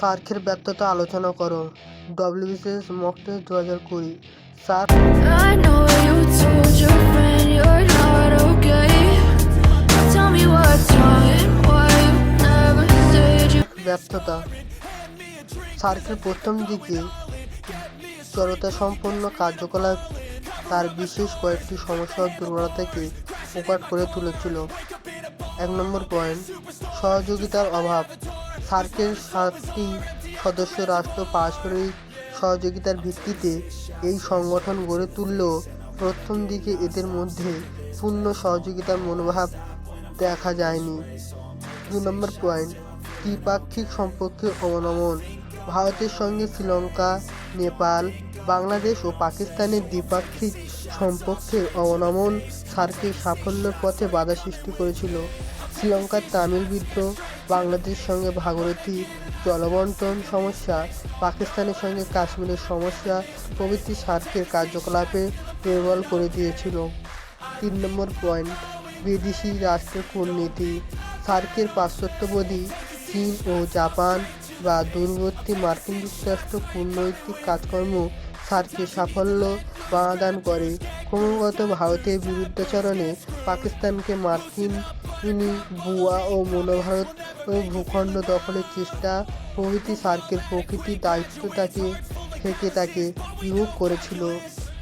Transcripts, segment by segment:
সার্কের ব্যর্থতা আলোচনা করো। ডব্লিউবিসিএস মক টেস্ট দু হাজার কুড়ি। সার্ক. ব্যর্থতা। সার্কের প্রথম দিকে জড়তা সম্পন্ন কার্যকলাপ তার বিশেষ কয়েকটি সমস্যা দুর্বলতাকে প্রকাট করে তুলেছিল। এক নম্বর পয়েন্ট সহযোগিতার অভাব। সার্কের সাতটি সদস্য রাষ্ট্র পারস্পরিক সহযোগিতার ভিত্তিতে এই সংগঠন গড়ে তুললেও প্রথম দিকে এদের মধ্যে পূর্ণ সহযোগিতার মনোভাব দেখা যায়নি। দু নম্বর পয়েন্ট, দ্বিপাক্ষিক সম্পর্কে অবনমন। ভারতের সঙ্গে শ্রীলঙ্কা, নেপাল, বাংলাদেশ ও পাকিস্তানের দ্বিপাক্ষিক সম্পর্কের অবনমন সার্কের সাফল্যের পথে বাধা সৃষ্টি করেছিল। শ্রীলঙ্কার তামিল বিদ্রোহ বাংলাদেশের সঙ্গে ভাগীরথী জলবন্টন সমস্যা, পাকিস্তানের সঙ্গে কাশ্মীরের সমস্যা প্রভৃতি সার্কের কার্যকলাপে দুর্বল করে দিয়েছিল। তিন নম্বর পয়েন্ট, বিদেশি রাষ্ট্রের কূটনীতি। সার্কের পাশ্চাত্যবাদী চীন ও জাপান বা দূরবর্তী মার্কিন যুক্তরাষ্ট্র কূটনৈতিক কাজকর্ম সার্কের সাফল্য বাধাদান করে। ক্রমাগত ভারতের বিরুদ্ধাচরণে পাকিস্তানকে মার্কিন বুয়া ও মনোভারত ভূখণ্ড দখলের চেষ্টা প্রভৃতি সার্কের প্রকৃতি দায়িত্ব তাকে থেকে তাকে বিমুখ করেছিল।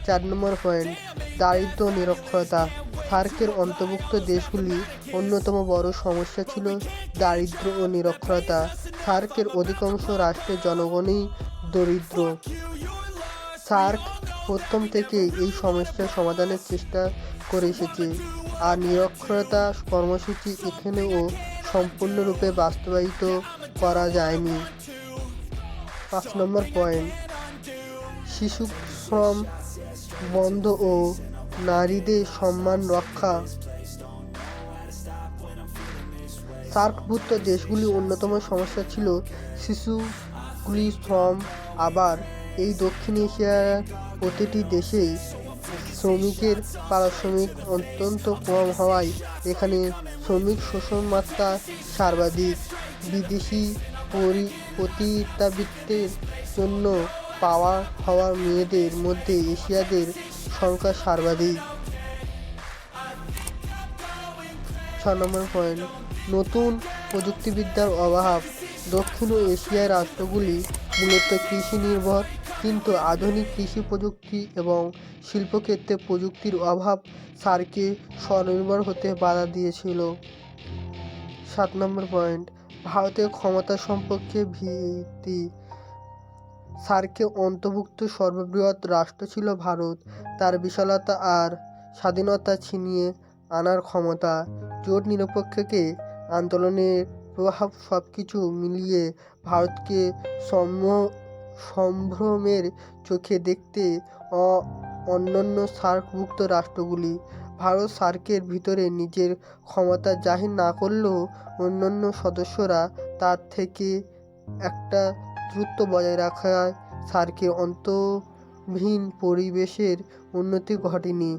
চার নম্বর পয়েন্ট, দারিদ্র নিরক্ষরতা। সার্কের অন্তর্ভুক্ত দেশগুলি অন্যতম বড় সমস্যা ছিল দারিদ্র ও নিরক্ষরতা। সার্কের অধিকাংশ রাষ্ট্রের জনগণই দরিদ্র। সার্ক প্রথম থেকেই এই সমস্যার সমাধানের চেষ্টা করে এসেছে। আর নিরক্ষরতা কর্মসূচি এখানেও সম্পূর্ণরূপে বাস্তবায়িত করা যায়নি। পাঁচ নম্বর পয়েন্ট, শিশু শ্রম বন্ধ ও নারীদের সম্মান রক্ষা। সার্কভুক্ত দেশগুলির অন্যতম সমস্যা ছিল শিশুগুলি শ্রম, আবার এই দক্ষিণ এশিয়ার প্রতিটি দেশেই শ্রমিকের পারিশ্রমিক অত্যন্ত কম হওয়ায় এখানে শ্রমিক শোষণ মাত্রা সর্বাধিক। বিদেশি পতিতাবৃত্তের জন্য পাওয়া হওয়া মেয়েদের মধ্যে এশিয়াদের সংখ্যা সর্বাধিক। ছ নম্বর পয়েন্ট, নতুন প্রযুক্তিবিদ্যার অভাব। দক্ষিণ এশিয়ার রাষ্ট্রগুলি মূলত কৃষি নির্ভর কিন্তু আধুনিক কৃষি প্রযুক্তি এবং শিল্পক্ষেত্রে প্রযুক্তির অভাব সার্কে স্বনির্ভর হতে বাধা দিয়েছিল। সাত নম্বর পয়েন্ট, ভারতের ক্ষমতা সম্পর্কে ভীতি। সার্কে অন্তর্ভুক্ত সর্ববৃহৎ রাষ্ট্র ছিল ভারত। তার বিশালতা আর স্বাধীনতা ছিনিয়ে আনার ক্ষমতা, জোট নিরপেক্ষকে আন্দোলনের প্রভাব সব কিছু মিলিয়ে ভারতকে সম্ভ সম্ভ্রমের চোখে দেখতে অ- অন্যান্য সার্কভুক্ত রাষ্ট্রগুলি। ভারত সার্কের ভিতরে নিজের ক্ষমতা জাহির না করলেও অন্যান্য সদস্যরা তার থেকে একটা দ্রুত বজায় রাখায় সার্কে অন্তহীন পরিবেশের উন্নতি ঘটেনি।